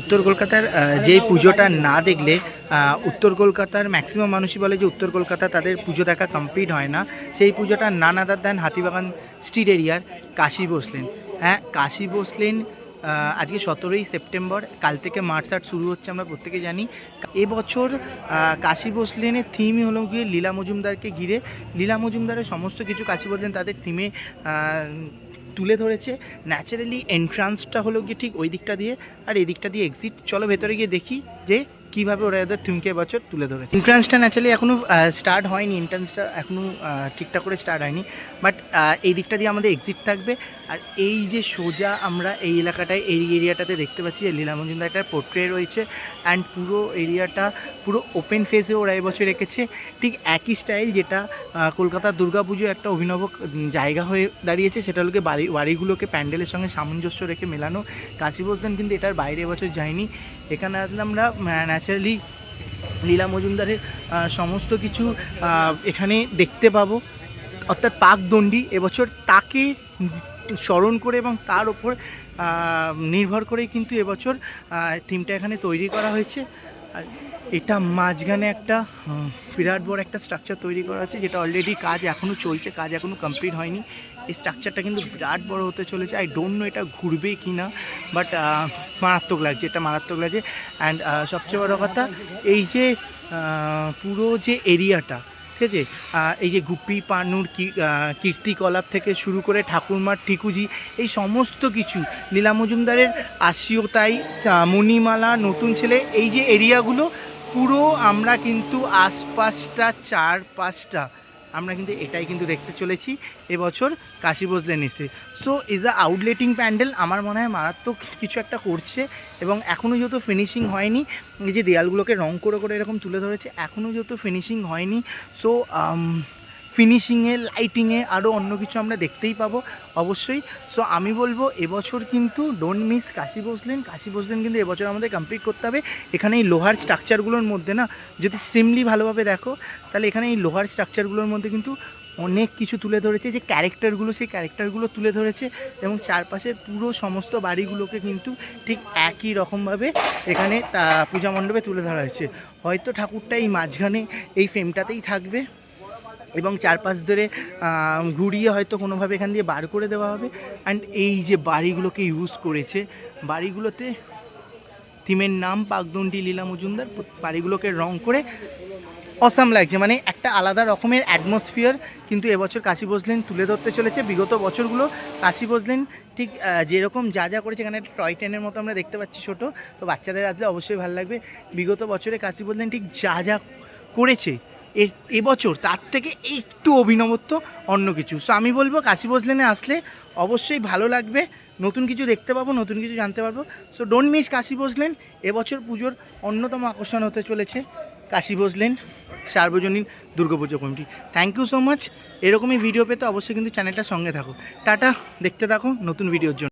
উত্তর কলকাতার যে পুজোটা না দেখলে উত্তর কলকাতার ম্যাক্সিমাম মানুষই বলে যে উত্তর কলকাতা তাদের পুজো দেখা কমপ্লিট হয় না। সেই পুজোটা নান আদার দেন হাতিবাগান স্ট্রিট এরিয়ার কাশী বসলেন। হ্যাঁ কাশী বসলেন আজকে সতেরোই সেপ্টেম্বর, কাল থেকে মার্চ আর্ট শুরু হচ্ছে আমরা প্রত্যেকে জানি। এবছর কাশী বসলেনের থিমই হলো গিয়ে লীলা মজুমদারকে ঘিরে। লীলা মজুমদারের সমস্ত কিছু কাশী বসলেন, তাদের থিমে তুলে ধরেছে। ন্যাচারালি এন্ট্রান্সটা হলো গিয়ে ঠিক ওই দিকটা দিয়ে, আর এই দিকটা দিয়ে এক্সিট চলো ভেতরে গিয়ে দেখি যে কীভাবে ওরা এদের থিমকে বছর তুলে ধরেছে। এন্ট্রান্সটা ন্যাচারালি এখনও স্টার্ট হয়নি এন্ট্রান্সটা এখনও ঠিকঠাক করে স্টার্ট হয়নি। বাট এই দিকটা দিয়ে আমাদের এক্সিট থাকবে। আর এই যে সোজা আমরা এই এলাকাটায়, এই এরিয়াটাতে দেখতে পাচ্ছি যে লীলা মজুমদার একটা পোর্ট্রে রয়েছে। অ্যান্ড পুরো এরিয়াটা পুরো ওপেন ফেসে ওরা এবছর রেখেছে ঠিক একই স্টাইল যেটা কলকাতার দুর্গাপুজো একটা অভিনব জায়গা হয়ে দাঁড়িয়েছে। সেটা হলো গিয়ে বাড়ি, বাড়িগুলোকে প্যান্ডেলের সঙ্গে সামঞ্জস্য রেখে মেলানো। কাশী কিন্তু এটার বাইরে এবছর যায়নি। এখানে আসলে আমরা ন্যাচারালি লীলা মজুমদারের সমস্ত কিছু এখানে দেখতে পাবো। অর্থাৎ পাকদণ্ডী এবছর তাকে স্মরণ করে এবং তার ওপর নির্ভর করেই কিন্তু এবছর থিমটা এখানে তৈরি করা হয়েছে। আর এটা মাঝখানে একটা বিরাট বড় একটা স্ট্রাকচার তৈরি করা আছে, যেটা অলরেডি কাজ এখনও চলছে, কাজ এখনও কমপ্লিট হয়নি। এই স্ট্রাকচারটা কিন্তু বিরাট বড় হতে চলেছে। আই ডোন্ট নো এটা ঘুরবে কি না বাট মারাত্মক লাগছে, এটা মারাত্মক লাগছে। অ্যান্ড সবচেয়ে বড় কথা, এই যে পুরো যে এরিয়াটা ঠিক আছে এই যে গুপি পানুর কীর্তিকলাপ থেকে শুরু করে ঠাকুরমার, ঠিকুজি, এই সমস্ত কিছু লীলা মজুমদারের আশীয়তাই তাই মণিমালা, নতুন ছেলে, এই যে এরিয়াগুলো, পুরো আমরা কিন্তু আশপাশটা চার পাঁচটা আমরা কিন্তু এটাই কিন্তু দেখতে চলেছি এবছর কাশি বসলে এসে so is a outletting pandal আমার মনে হয় মারাত্মক কিছু একটা করছে এবং এখনও যেহেতু ফিনিশিং হয়নি, এই যে দেয়ালগুলোকে রং করে করে এরকম তুলে ধরেছে এখনও যেহেতু ফিনিশিং হয়নি সো ফিনিশিংয়ে লাইটিংয়ে আরও অন্য কিছু আমরা দেখতেই পাবো, অবশ্যই। সো আমি বলব, এবছর কিন্তু ডোন্ট মিস কাশী বসলেন। কাশী বসলেন কিন্তু এবছর আমাদের কমপ্লিট করতে হবে। এখানে এই লোহার স্ট্রাকচারগুলোর মধ্যে না, যদি স্ট্রিমলি ভালোভাবে দেখো, তাহলে এখানে এই লোহার স্ট্রাকচারগুলোর মধ্যে কিন্তু অনেক কিছু তুলে ধরেছে। যে ক্যারেক্টারগুলো সেই ক্যারেক্টারগুলো তুলে ধরেছে এবং চারপাশের পুরো সমস্ত বাড়িগুলোকে কিন্তু ঠিক একই রকমভাবে এখানে পূজা মণ্ডপে তুলে ধরা হয়েছে। হয়তো ঠাকুরটা এই মাঝখানে, এই ফ্রেমটাতেই থাকবে। এবং চারপাশ ধরে ঘুরিয়ে হয়তো কোনোভাবে এখান দিয়ে বার করে দেওয়া হবে। অ্যান্ড এই যে বাড়িগুলোকে ইউজ করেছে, বাড়িগুলোতে থিমের নাম পাকদণ্ডী লীলা মজুমদার, বাড়িগুলোকে রং করে অসাম লাগছে। মানে একটা আলাদা রকমের অ্যাটমসফিয়ার কিন্তু এবছর কাশী বসলেন তুলে ধরতে চলেছে। বিগত বছরগুলো কাশী বসলেন ঠিক যেরকম যা যা করেছে, এখানে একটা টয় ট্রেনের মতো আমরা দেখতে পাচ্ছি ছোট। তো বাচ্চাদের আসলে অবশ্যই ভালো লাগবে। বিগত বছরে কাশী বসলেন ঠিক যা যা করেছে এবছর তার থেকে একটু অভিনবত্ব অন্য কিছু। সো আমি বলব কাশী বসলেনে আসলে অবশ্যই ভালো লাগবে। নতুন কিছু দেখতে পাবো, নতুন কিছু জানতে পারব। সো ডোন্ট মিস কাশী বসলেন এবছর পুজোর অন্যতম আকর্ষণ হতে চলেছে Kashi Bose lane Sarbojanin Durga Pujo committee. Thank you so much এরকমই ভিডিও পেতে অবশ্যই কিন্তু চ্যানেলটার সঙ্গে থাকো। টাটা, দেখতে থাকো নতুন ভিডিওর জন্য।